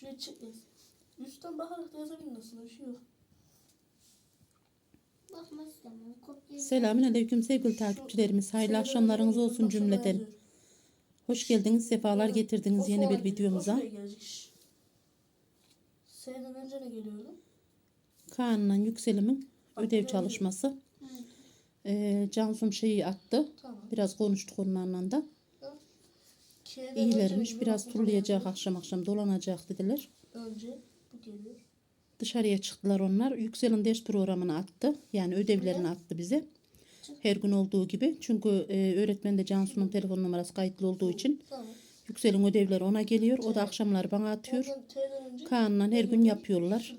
Şuraya çık. Üstten bakarak da yazabilirsin aslında bir şey yok. Bakma istemem. Kopya. Selamünaleyküm sevgili takipçilerimiz. Hayırlı Şeyden akşamlarınız yazıyorum, olsun şurada cümleten. yazıyorum. Hoş geldiniz, sefalar getirdiniz O yeni bir videomuza. Seyden önce ne geliyordu? Kaan'la Yükselim'in ödev çalışması. Ee, Cansum şeyi attı. Tamam. Biraz konuştuk onlarla da. Önce İyilermiş. Biraz turlayacak akşam akşam dolanacak dediler. Önce bu. Dışarıya çıktılar onlar. Yüksel'in ders programını attı. Yani ödevlerini attı bize. Her gün olduğu gibi. Çünkü e, öğretmen de Cansu'nun telefon numarası kayıtlı olduğu için Tamam. Yüksel'in ödevleri ona geliyor. O da akşamları bana atıyor. Kaan'la her gün yapıyorlar.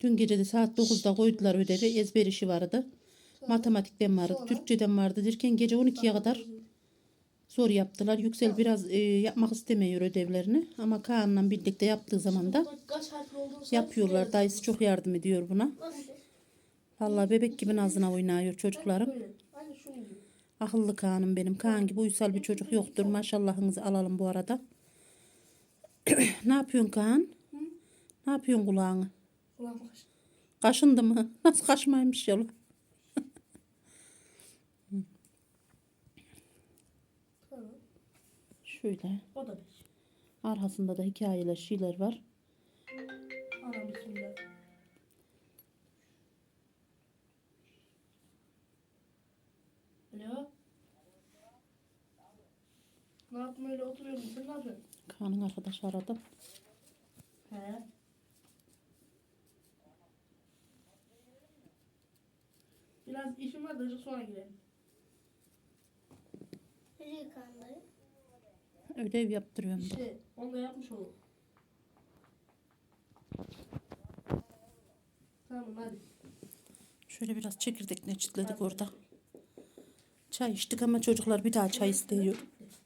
Dün gece de saat 9'da koydular ödevi. Ezber işi vardı. Matematikten vardı? Türkçeden vardı derken gece 12'ye kadar. Zor yaptılar. Yüksel biraz e, yapmak istemiyor ödevlerini ama Kaan'la birlikte yaptığı zaman da yapıyorlar. Dayısı çok yardım ediyor buna. Vallahi bebek gibi nazına oynuyor çocuklarım. Akıllı Kaan'ım benim. Kaan gibi uysal bir çocuk yoktur. Maşallahınızı alalım bu arada. ne yapıyorsun Kaan? Ne yapıyorsun kulağını? Bak işte. Kaşındı mı? Nasıl kaşmaymış yolu? Tamam. Şöyle. O da beş. Arkasında da hikayeler, şeyler var. Anam bismillah. Alo. Ne yaptın öyle oturuyorsun sen ne yapıyorsun? Kaan'ın arkadaşı aradı. He. Biraz işim var da sonra girelim. Ödev yaptırıyorum. İşte onu da yapmış olur. Tamam hadi. Şöyle biraz çekirdek neçitledik orada. Çay içtik ama çocuklar bir daha çay istiyor.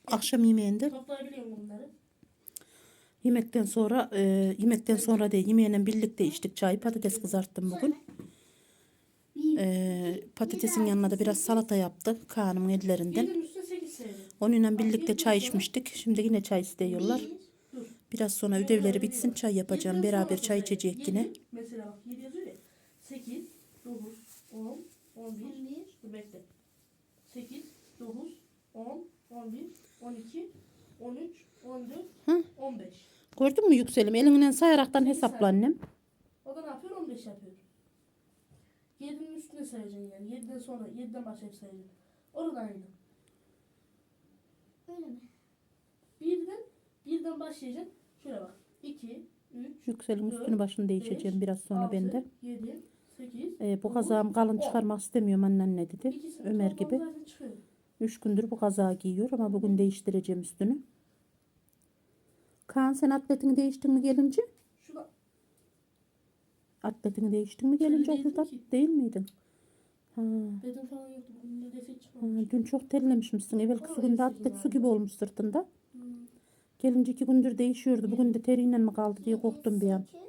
Akşam yemeğinde Toplayabiliyor musun bunları? yemekten sonra e, yemekten sonra değil yemeğiyle birlikte içtik çayı. Patates kızarttım bugün. E, patatesin yanına da biraz salata yaptı Kaan'ımın ellerinden. Birinin üstüne 8 senedir. Onunla birlikte çay içmiştik. Şimdi yine çay istiyorlar. Biraz sonra ödevleri bitsin çay yapacağım. Beraber çay içecek yine. Mesela bak 7 yazıyor ya. 8, 9, 10, 11. 11. Dur bekle. 8, 9, 10, 11, 12, 13, 14, Hı. 15. Gördün mü Yükselim? Elinden sayaraktan hesapla annem. O da ne yapıyor? 15 yapıyor. 7'nin üstüne sayacaksın yani. 7'den sonra 7'den başlayıp sayacaksın. Orada aynı. Öyle mi? 1'den 1'den başlayacaksın. Şöyle bak. 2, 3, Yüksel'in üstünü başını değişeceğim biraz sonra ben de. 7, 8, Ee, bu kazağım kalın çıkarmak istemiyorum anneanne dedi. Ömer gibi. Üç gündür bu kazağı giyiyor ama bugün değiştireceğim üstünü. Kaan sen atletini değiştin mi gelince? Şurada Atletini değiştin mi gelince Değildim okulda? ki. Değil miydin? Ha, beden falan yoktu. Bugün ha, çıkmamış. dün çok terlemişmişsin. Evvelki Ama günde atlet su gibi olmuş sırtında. Hmm. Gelince iki gündür değişiyordu. Bugün de teriyle mi kaldı diye korktum bir an. 8,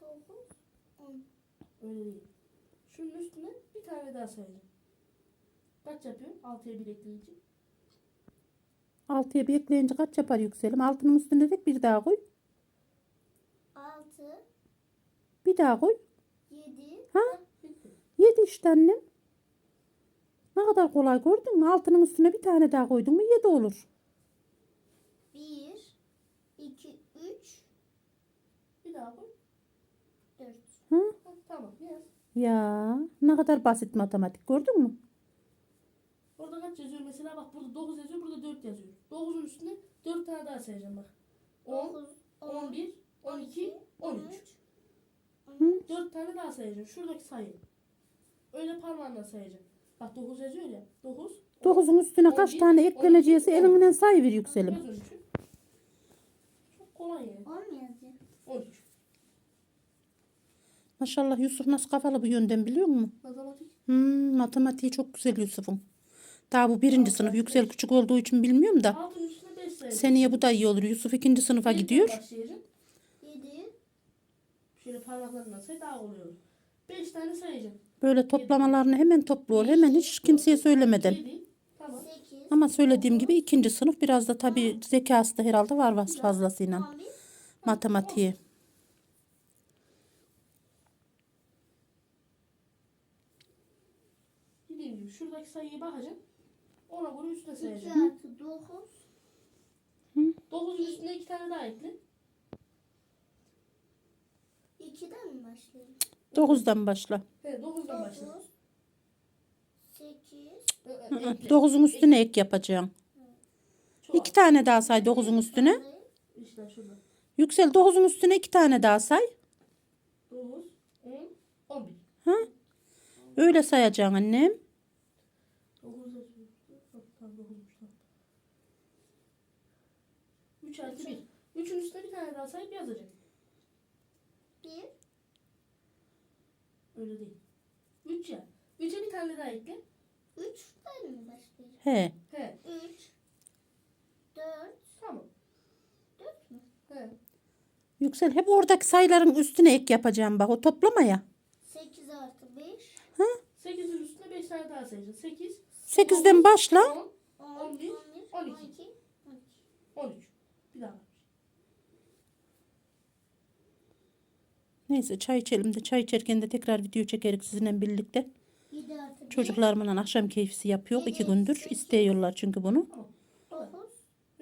9, 10. Öyle değil. Şunun üstüne bir tane daha sayacağım. Kaç yapıyor? 6'ya 1 ekleyince. Altıya bir ekleyince kaç yapar yükselim? Altının üstüne de bir daha koy. 6, Bir daha koy. 7, Ha? Bitti. Yedi işte annem. Ne kadar kolay gördün mü? Altının üstüne bir tane daha koydun mu yedi olur. 1, 2, 3, Bir daha koy. 4. Hı? Ha, tamam yaz. Ya ne kadar basit matematik gördün mü? Orada kaç yazıyor mesela? Bak burada 9 yazıyor, burada 4 yazıyor. 9'un üstüne 4 tane daha sayacağım bak. 10, 9, 11, 12, 13. 13. 4 tane daha sayacağım. Şuradaki sayı. Öyle parmağınla sayacağım. Bak 9 yazıyor ya. 9. Dokuzun üstüne kaç 11, tane ekleneceğisi 12, elinden sayıver yükselim. Yaz 13'ü. Çok kolay yani. 10 mu yazıyor? 13. Maşallah Yusuf nasıl kafalı bu yönden biliyor musun? Matematik. Hmm, matematiği çok güzel Yusuf'un. Daha bu birinci sınıf yüksel küçük olduğu için bilmiyorum da. Altın üstüne 5 sayacağım. Seneye bu da iyi olur. Yusuf ikinci sınıfa gidiyor. başlayacağım. 7, Şöyle parmaklarından say daha oluyor. 5 tane sayacağım. Böyle toplamalarını hemen topluyor. Hemen hiç kimseye söylemeden. 7. Tamam. 8, Ama söylediğim gibi ikinci sınıf biraz da tabii zekası da herhalde var var fazlasıyla. Matematiği. Dediğim gibi şuradaki sayıya bakacaksın. Ona göre üstüne sayacaksın. artı dokuz. 9'un üstüne iki tane daha ekle. İkiden mi başlayayım? 9'dan başla. He 9'dan başla. Dokuz. Sekiz. Hı, Hı hı, hı. ekle. 9'un üstüne ek yapacaksın. İki tane daha say 9'un üstüne. İşte şurada. Yüksel 9'un üstüne iki tane daha say. 9, 10, 11. Öyle sayacaksın annem. 9 da Tamam 9'muş tamam. 3 artı 1. 3'ün üstüne bir tane daha sayıp yazacaksın. Bir. Öyle değil. 3 ya. 3'e bir tane daha ekle. Üçten mi başlayayım? He. He. Üç. Dört. Tamam. Dört mü? He. Yüksel hep oradaki sayıların üstüne ek yapacağım bak o toplamaya. Sekiz artı beş. 8'in üstüne 5 tane daha sayacaksın. 8, 8'den başla. 10, On, 11, on 12. bir, on iki, on iki. 13. Bir daha. Neyse çay içelim de çay içerken de tekrar video çekerek sizinle birlikte. Bir. Çocuklarımla akşam keyfisi yapıyor iki gündür. istiyorlar çünkü bunu.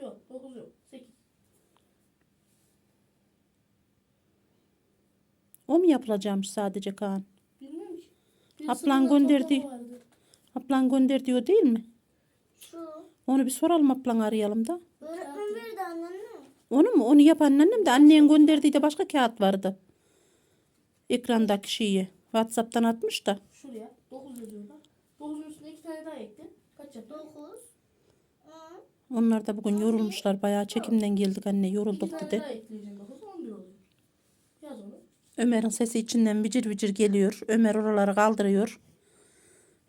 Yok 9 yok. 8. O mu yapılacakmış sadece Kaan? Bilmiyorum ki. Bir Ablan sınıfta gönderdi. toplama vardı. Ablan gönder diyor değil mi? Şu. Onu bir soralım ablan arayalım da. Öğretmen verdi anneanne. Onu mu? Onu yapan annem de annen gönderdiği de başka kağıt vardı. Ekrandaki şeyi. Whatsapp'tan atmış da. Şuraya 9 yazıyorlar. 9'un üstüne 2 tane daha ekle. Kaç yaptı? Dokuz. On. Onlar da bugün yorulmuşlar. Bayağı çekimden geldik anne 2 yorulduk tane dedi. daha ekleyeceğim 9. 11 oluyor. Yaz onu. Ömer'in sesi içinden vicir vicir geliyor. Ömer oraları kaldırıyor.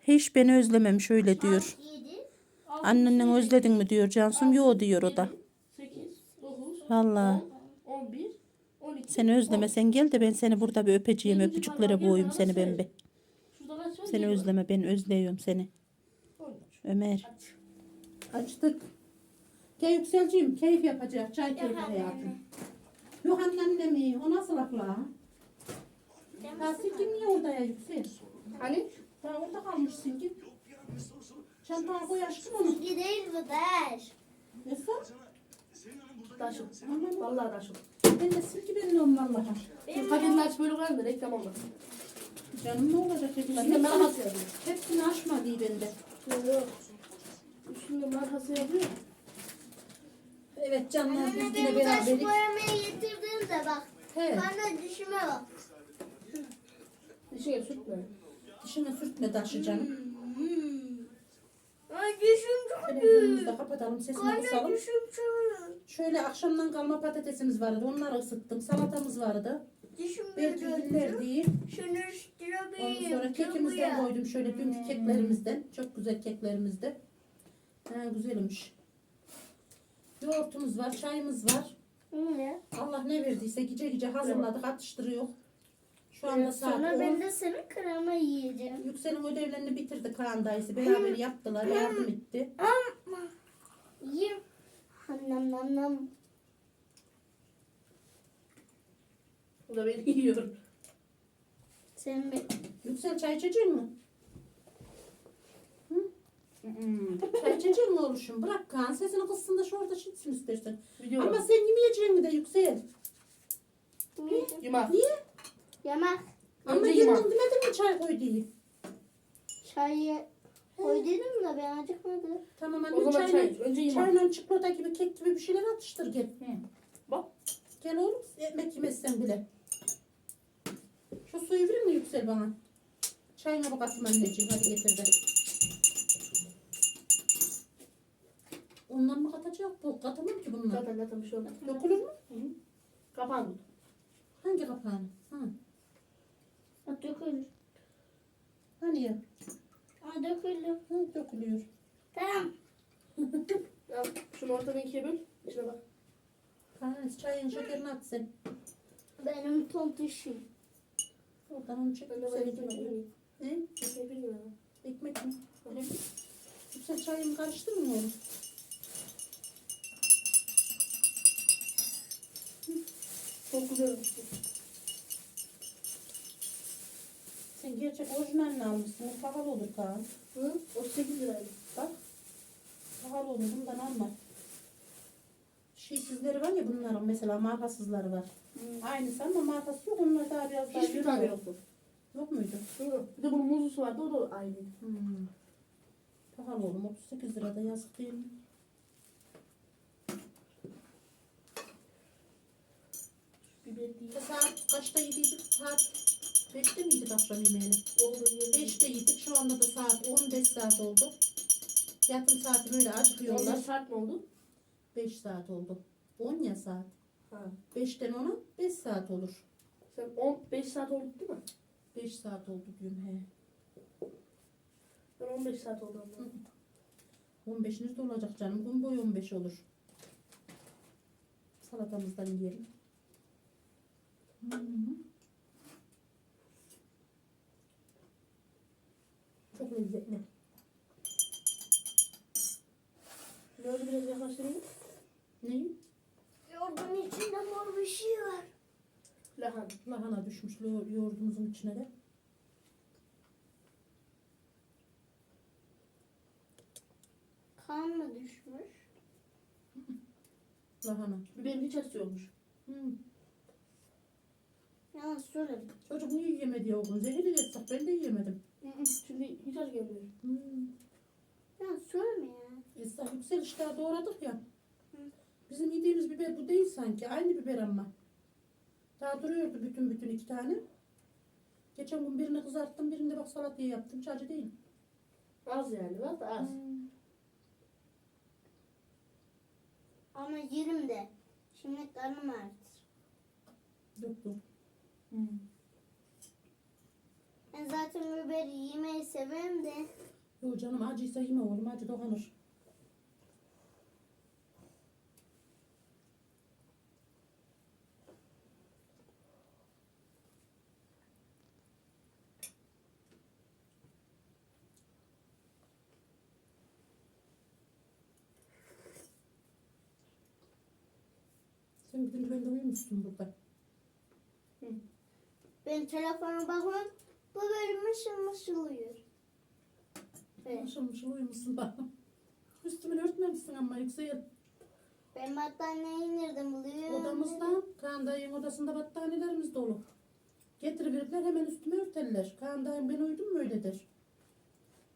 Hiç beni özlememiş öyle diyor. Üstüne özledin mi diyor Cansu'm. Yo diyor o da. 8, 9, Valla 10, 11, 12. seni özlemesen gel de ben seni burada bir öpeceğim. Öpücüklere boğayım seni ben var? Seni özleme ben özlüyorum seni. 13. Ömer. Aç. Açtık. Gel Yükselciğim keyif yapacak. Çay keyfi hayatım. Yok annemi o nasıl abla? Ya silgin niye orada ya Yüksel? Hani? Daha orada kalmış silgin. Çantana koy aşkım onu. İki değil bu der. Esra. Taşım. Vallahi taşım. Ben de silgi benim onun Allah'a. Paketini aç böyle koyalım da reklam olmaz. Canım ne olacak hepsini? markası yazıyor. Hepsini açma diye bende. Yok. Üstünde markası yazıyor. Evet canlar Anne biz yine benim taş beraberik. boyamayı getirdim de bak. He. Bana dişime bak. Dişine sürtme. Dişine sürtme taşı canım. Ay dişim Televizyonumuzu da kapatalım sesini kısalım. Şöyle akşamdan kalma patatesimiz vardı. Onları ısıttım. Salatamız vardı. Belki değil. Ondan sonra kekimizden koydum. Şöyle dünkü keklerimizden. Çok güzel keklerimizde. Ha, güzelmiş. Yoğurtumuz var. Çayımız var. Ne? Allah ne verdiyse gece gece hazırladık. Atıştırıyor. Şu anda saat Sonra 10. ben de senin krema yiyeceğim. Yüksel'in ödevlerini bitirdi Kaan dayısı. Beraber yaptılar. Yardım etti. Yiyeyim. Nam nam nam. Bu da beni yiyor. Sen bir Yüksel çay içecek mi? Hı? çay içecek mi oluşum? Bırak Kaan sesini kıssın da şu orada şitsin istersen. Video Ama sen yemeyeceksin mi de Yüksel? yiyeceğim. Yumak. Niye? Yemek. Ama Önce yemem yumak. demedin mi çay koy diye. Çayı koy dedim de ben acıkmadım. Tamam O anne zaman çayla, çay. Önce çayla çikolata gibi kek gibi bir şeyler atıştır gel. Bak. Gel oğlum ekmek yemezsen bile. Şu suyu verir mi Yüksel bana? Çayına bak atayım anneciğim hadi getir de. Ondan mı katacak? Bu katamam ki bunlar. Zaten zaten bir şey olmaz. Dökülür mü? Kapan. Hangi kapağını? Ha. Dökülür. Hani ya? Ha, döküldü. Ha, dökülüyor. Tamam. Al şunu ortadan ikiye böl. İçine bak. Ha, çayın şekerini at sen. Benim tontişim. Oradan onu çek. Ben de böyle ekmek. ekmek yiyeyim. Ne? Ekmek yiyeyim. Ekmek mi? Öyle Sen çayımı karıştırdın mı oğlum? Çok güzel. Sen gerçek orijinalini almışsın. O pahalı olur Kaan. Hı? 38 liraydı. Bak. Pahalı olur. Bundan alma. Şeysizleri var ya bunların mesela markasızları var. Aynısı ama markası yok. Onlar daha biraz daha Hiçbir tane yoktu. Yok muydu? Hı. Bir de bunun muzlusu vardı o da aynıydı. Hmm. Pahalı oğlum. 38 lirada yazık değil mi? Biber değil. Saat kaçta yediydik? Saat 5'te miydik akşam yemeğini? Oldu. 5'te yedik. Şu anda da saat 15 saat oldu. Yatım saati böyle Onlar acıkıyorlar. saat mi oldu? 5 saat oldu. 10 ya saat. Ha. 5'ten 10'a 5 saat olur. Sen 15 saat oldu değil mi? 5 saat oldu diyorum he. Ben 15 saat oldu anladım. 15 nerede olacak canım? Gün boyu 15 olur. Salatamızdan yiyelim. Hı hı. Çok lezzetli. Ne oldu biraz yaklaştırayım? Ne? Yoğurdun içinde mor bir şey var. Lahan. Lahana düşmüş yo- yoğurdumuzun içine de. Kan mı düşmüş? Lahana. Biberin hiç acısı yokmuş. Hı. Yalan söyledim. Çocuk niye yiyemedi ya oğlum? Zehirli etsek ben de yiyemedim. Şimdi hiç acı gelmiyor. Hı. Yalan söyleme ya. Esra yüksel işte doğradık ya. Bizim yediğimiz biber bu değil sanki. Aynı biber ama. Daha duruyordu bütün bütün iki tane. Geçen gün birini kızarttım, birini de bak salatayı yaptım. Hiç acı değil. Az yani az da az. Ama yerim de. Şimdi karnım ağrıtır. Yok yok. Ben zaten biberi yemeyi severim de. Yok canım acıysa yeme oğlum. Acı dokanır. Sen gidince ben de uyumuşsun burada. Ben telefona bakıyorum. Biberi mışıl mışıl uyuyor. Evet. Mışıl mışıl uyumuşsun bak. Üstümü örtmemişsin ama yüksel. Ben battaniyeyi nereden buluyorum? Odamızda, Kaan dayının odasında battaniyelerimiz dolu. Getirirler hemen üstüme örterler. Kaan dayım ben uyudum mu öyledir.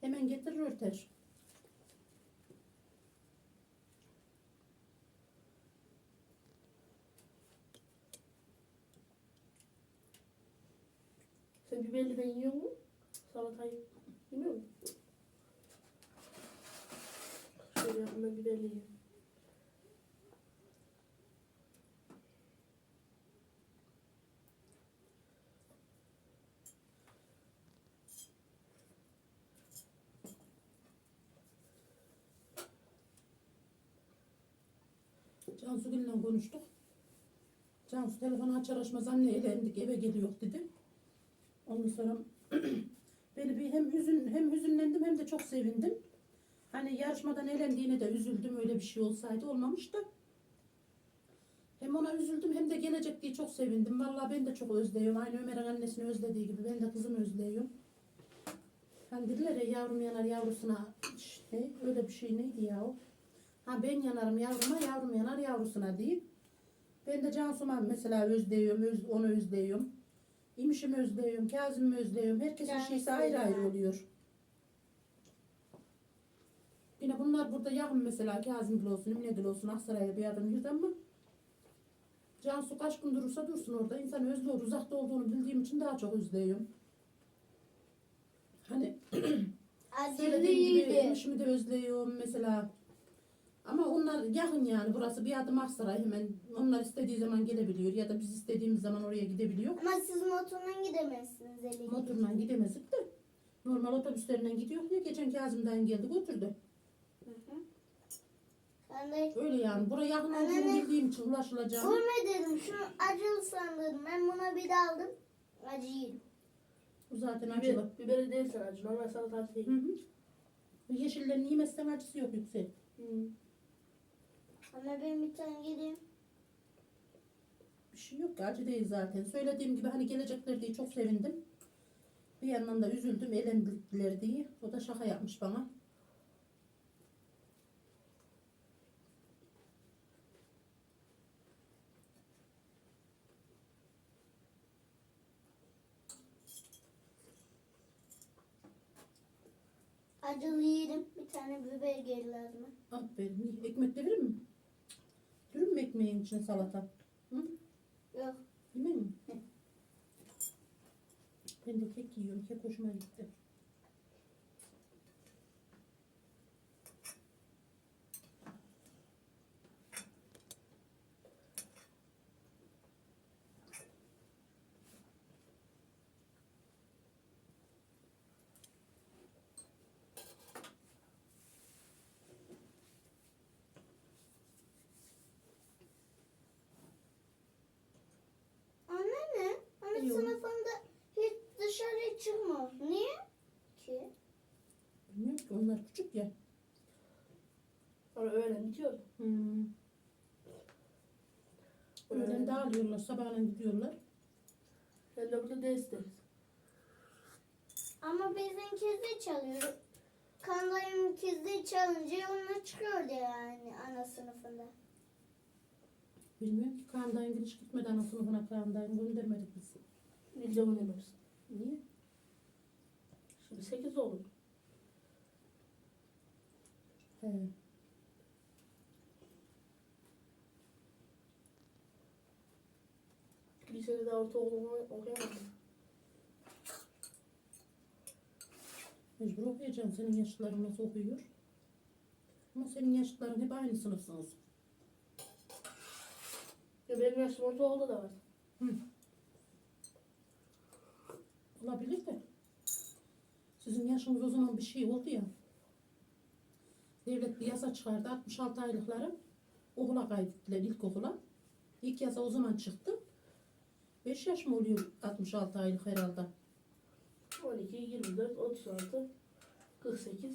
Hemen getirir örter. Sen biberliden yiyor musun? Salatayı yemiyor musun? Şöyle yapayım ben biberli yiyeyim. Cansu Gül'le konuştuk. Cansu telefonu açar açmaz anne elendik eve geliyor dedi. Ondan sonra beni bir hem hüzün hem hüzünlendim hem de çok sevindim. Hani yarışmadan elendiğine de üzüldüm öyle bir şey olsaydı olmamış da. Hem ona üzüldüm hem de gelecek diye çok sevindim. Vallahi ben de çok özlüyorum. Aynı Ömer'in annesini özlediği gibi ben de kızımı özlüyorum. Hani dediler ya yavrum yanar yavrusuna işte öyle bir şey neydi ya o? Ha ben yanarım yavruma, yavrum yanar yavrusuna deyip ben de Cansu'ma mesela özlüyorum, öz, onu özlüyorum. İmişimi özlüyorum, Kazım'ı özlüyorum. Herkesin Cansu şeysi ayrı ayrı oluyor. Yine bunlar burada yakın mesela Kazım olsun, Emine Gül olsun, Aksaray'a bir adım girdi ama Cansu kaç gün durursa dursun orada. İnsan özlüyor. Uzakta olduğunu bildiğim için daha çok özlüyorum. Hani Söylediğim gibi eşimi de özlüyorum mesela. Ama onlar yakın yani. Burası bir adım Aksaray hemen. Onlar istediği zaman gelebiliyor ya da biz istediğimiz zaman oraya gidebiliyor. Ama siz motorla gidemezsiniz Elif. Motorla gidemezdik de. Normal otobüslerinden gidiyor ya. Geçen Kazım'dan geldi götürdü. Hı hı. Ben de Öyle yani. Buraya yakın Anne, olduğunu ne? bildiğim için ulaşılacağım. Gurme dedim. Şunu acılı sandım. Ben buna bir de aldım. Acı yedim. Bu zaten Biber, acılı. biberi değil sen acı. Normal salata acı değil. Hı hı. Bu yeşillerini yemezsen acısı yok yüksek. Hmm. Ama ben bir tane yiyeyim. Bir şey yok ki acı değil zaten. Söylediğim gibi hani gelecekler diye çok sevindim. Bir yandan da üzüldüm elendiler diye. O da şaka yapmış bana. Acılı yedim. Bir tane biber geldi lazım. Aferin. Ekmek de verir mi? Dürüm mü ekmeğin içine salata? Hı? Yok. Yemin mi? Hı. Ben de kek yiyorum. Kek hoşuma gitti. Anne ne? Anne Yok. sınıfında hiç dışarı çıkmıyor. Niye? Ki. Bilmiyorum ki onlar küçük ya. Sonra öğlen bitiyor. Hmm. Öğlen dağılıyorlar. Sabahleyin gidiyorlar. Ben de burada ders deriz. Ama bizimki de çalıyor. Kandayımki de çalınca onlar çıkıyordu yani ana sınıfında. Bilmiyorum ki Kaan'dan giriş gitmedi ana sınıfına Kaan'dan göndermedik biz. De oynamıyoruz. Niye? Şimdi 8 olur. He. Bir sene daha ortaokulu okuyamadım. Mecbur okuyacaksın. Senin yaşlıların nasıl okuyor? Ama senin yaşlıların hep aynı sınıfsınız. Ya benim yaşım ortaokulda da var. Olabilir de. Sizin yaşınız o zaman bir şey oldu ya. Devlet bir yasa çıkardı. 66 aylıkları okula kaydettiler ilkokula. İlk yasa o zaman çıktı. 5 yaş mı oluyor 66 aylık herhalde? 12, 24, 36, 48,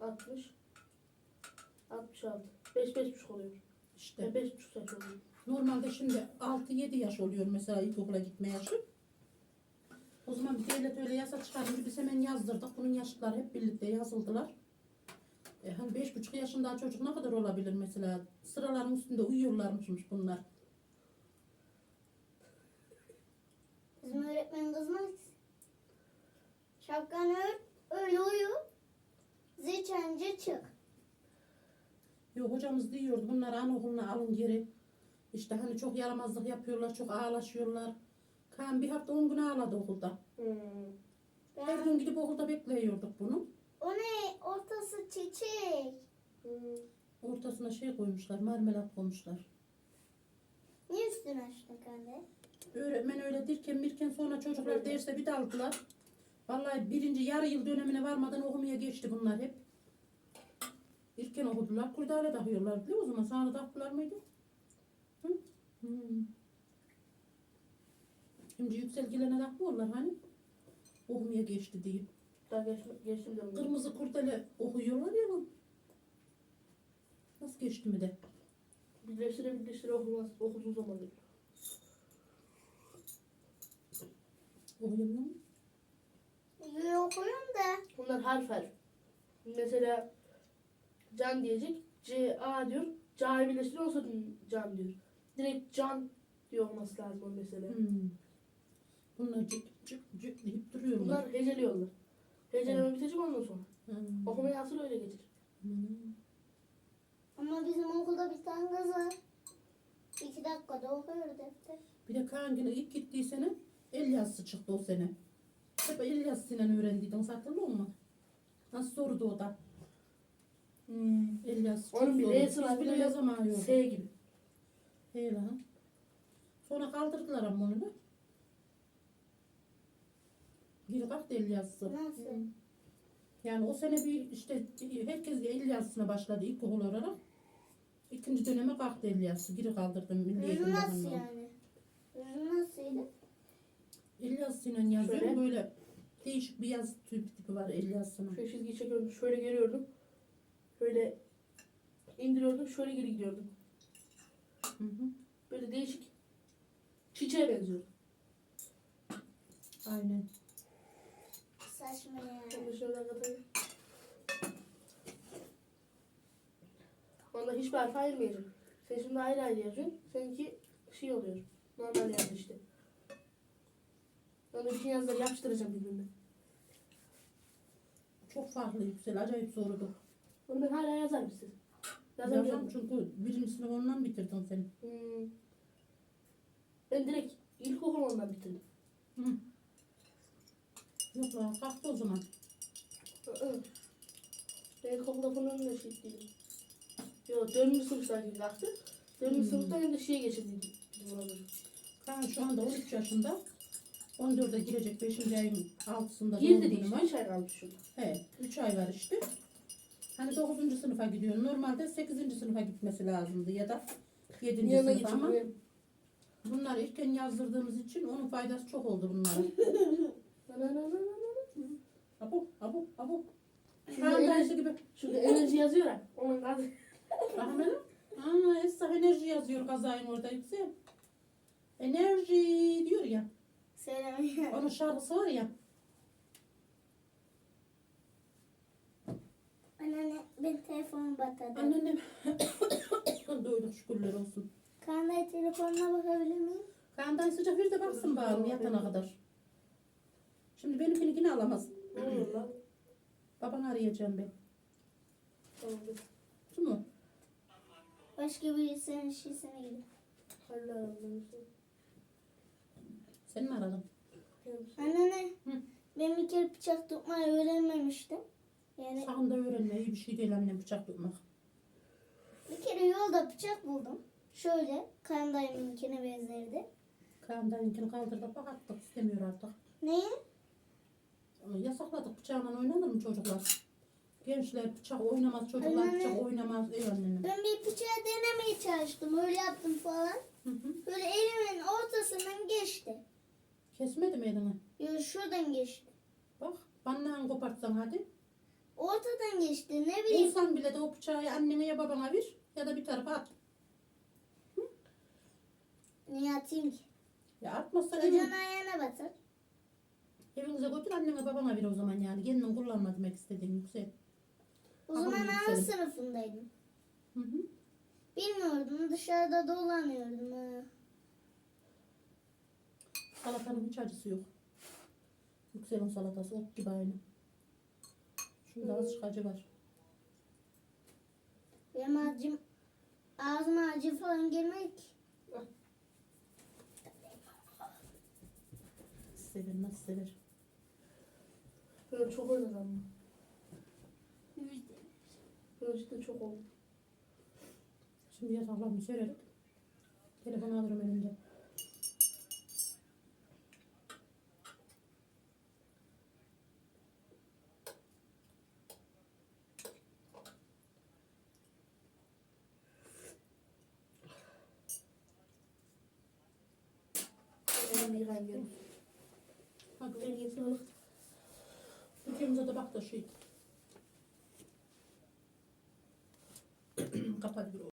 60, 66. 5 5,5 oluyor. İşte. Ya 5,5 yaş oluyor. Normalde şimdi 6-7 yaş oluyor mesela ilkokula gitme yaşı. O zaman bir devlet öyle yasa çıkarınca biz hemen yazdırdık. Bunun yaşlıları hep birlikte yazıldılar. E, hani beş buçuk yaşında çocuk ne kadar olabilir mesela? Sıraların üstünde uyuyorlarmışmış bunlar. Bizim öğretmen kızmaz. Şapkanı ört, öyle uyu. Zil çalınca çık. Yok hocamız diyordu bunları anaokuluna alın geri. İşte hani çok yaramazlık yapıyorlar, çok ağlaşıyorlar. Kaan bir hafta on gün ağladı okulda. Hmm. Her Ben, gün gidip okulda bekleyiyorduk bunu. o ne? Ortası çiçek. Hmm. Ortasına şey koymuşlar, marmelat koymuşlar. Niye üstünü açtın anne? Öğretmen öyle dirken mirken sonra çocuklar derse bir daldılar. Vallahi birinci yarı yıl dönemine varmadan okumaya geçti bunlar hep. İlken okudular. Kurdale takıyorlar biliyor musun? Sana taktılar mıydı? Hı? Hmm. Şimdi yükselgilene takmıyorlar hani. Okumaya geçti diye. Daha geç, geçtim de bunu. Kırmızı kurdele okuyorlar ya lan. Nasıl geçti mi de? Birleştire birleştire okumaz, okuduğu zaman değil. Okuyamıyor mu? İyi okuyorum da. Bunlar harf harf. Mesela can diyecek. C, A diyor. C'yi birleştiriyor olsa can diyor. Direkt can diyor olması lazım mesela. Hmm. Bunlar cık cık cık deyip duruyorlar. Bunlar heceliyorlar. Heceleme bitecek ondan sonra. Hmm. Okumayı asıl öyle geçir. Hmm. Ama bizim okulda bir tane kız var. İki dakikada okuyor defter. Bir de Kaan yine ilk gittiği sene el yazısı çıktı o sene. Hep el yazısıyla öğrendiydim. Hatırlıyor musun? Nasıl sordu o da? El yazısı çok Onun bir zor. L'si var, Biz bile bir de yazamıyoruz. S gibi. He lan. Sonra kaldırdılar ama onu da. Geri kalktı el yazısı. Nasıl? Yani o sene bir işte herkes el yazısına başladı ilkokul olarak. İkinci döneme kalktı el yazısı. Geri kaldırdım Milli Yüzü Eğitim nasıl Bakanlığı'na. yani? Yüzü nasılydı? El yazısıyla yazıyor Şöyle. böyle Değişik bir yaz tüp tipi var el yazısının. Şöyle çizgiyi çekiyordum. Şöyle geliyordum. Şöyle indiriyordum. Şöyle geri gidiyordum. Hı hı. Böyle değişik çiçeğe benziyor. Aynen. De şöyle kapatayım. Onda hiçbir harf ayırmayacağım. Sen şimdi ayrı ayrı yazıyorsun. Seninki şey oluyor. Normal yazı işte. De bütün yazıları yapıştıracağım birbirine. Çok farklı yüksel. Acayip zordu. Onu ben hala yazarım size. Yazam Yazabiliyorum. çünkü birinci sınıf ondan bitirdin sen. Hmm. Ben direkt ilkokul ondan bitirdim. Hı. Yok lan kalktı o zaman. Hı. Ben bunun da şey değilim. Yok dördüncü sınıftaydım kalktı. Dördüncü Hmm. sınıfta hem de şeye geçirdim. Bizim oraları. Kaan şu anda 13 yaşında. 14'e girecek 5. ayın 6'sında. Girdi değil. var. Üç ay kalmış şurada. He, 3 ay var işte. Hani 9. sınıfa gidiyor. Normalde 8. sınıfa gitmesi lazımdı ya da 7. Yanına sınıf ama geçirdim. bunları erken yazdırdığımız için onun faydası çok oldu bunlara. Na na na na na na. Abu, abu, abu. Şurada, enerji, gibi. şurada enerji yazıyor ya. Onun adı. Rahmet. Aa, Esra enerji yazıyor kazayın orada yüksel. Enerji diyor ya. Söyleme. Onun şarkısı var ya. Anneanne ben telefonu batırdı. Anneannem doyduk şükürler olsun. Kanday telefonuna bakabilir miyim? Kaan'dan sıcak bir de baksın bağım yatana kadar. Şimdi benimkini yine alamaz. Ne oluyor lan? Babanı arayacağım ben. Tamamdır. Kim o? Başka birisinin şişesine gidip. Allah'ım. Seni mi aradım? Anneanne Hı. ben bir kere bıçak tutmayı öğrenmemiştim. Yani Sakın da öğrenme. iyi bir şey değil annem bıçak tutmak. bir kere yolda bıçak buldum. Şöyle kandayımınkine benzerdi. Kaan'dayınkini kaldırdık bak attık istemiyor artık. Neye? Yasakladık bıçağla oynanır mı çocuklar? Gençler bıçak oynamaz, çocuklar Anne. bıçak oynamaz. Ey annenim. Ben bir bıçağı denemeye çalıştım. Öyle yaptım falan. Hı hı. Böyle elimin ortasından geçti. Kesmedi mi elini? Ya şuradan geçti. Bak bana kopartsan hadi. Ortadan geçti. Ne bileyim. İnsan bile de o bıçağı annene ya babana ver ya da bir tarafa at. Niye atayım ki? Ya atmazsan Çocuğun evin, ayağına batır. Evinize götür annene babana ver o zaman yani. Kendin kullanma demek istediğin yüksel. O Ama zaman yükselim. ana sınıfındaydım. Hı hı. Bilmiyordum. Dışarıda dolanıyordum. Ha. Salatanın hiç acısı yok. Yükselin salatası ot gibi aynı. Şunda azıcık acı var. Benim acım ağzıma acı falan ki. Sever nasıl sever. Ben çok oynadım ama. Ben cidden çok oldu. Şimdi yataklarını sererim. Telefonu alırım elimde. Elimi yıkayayım ülkemize de bak da şey. Kapat bir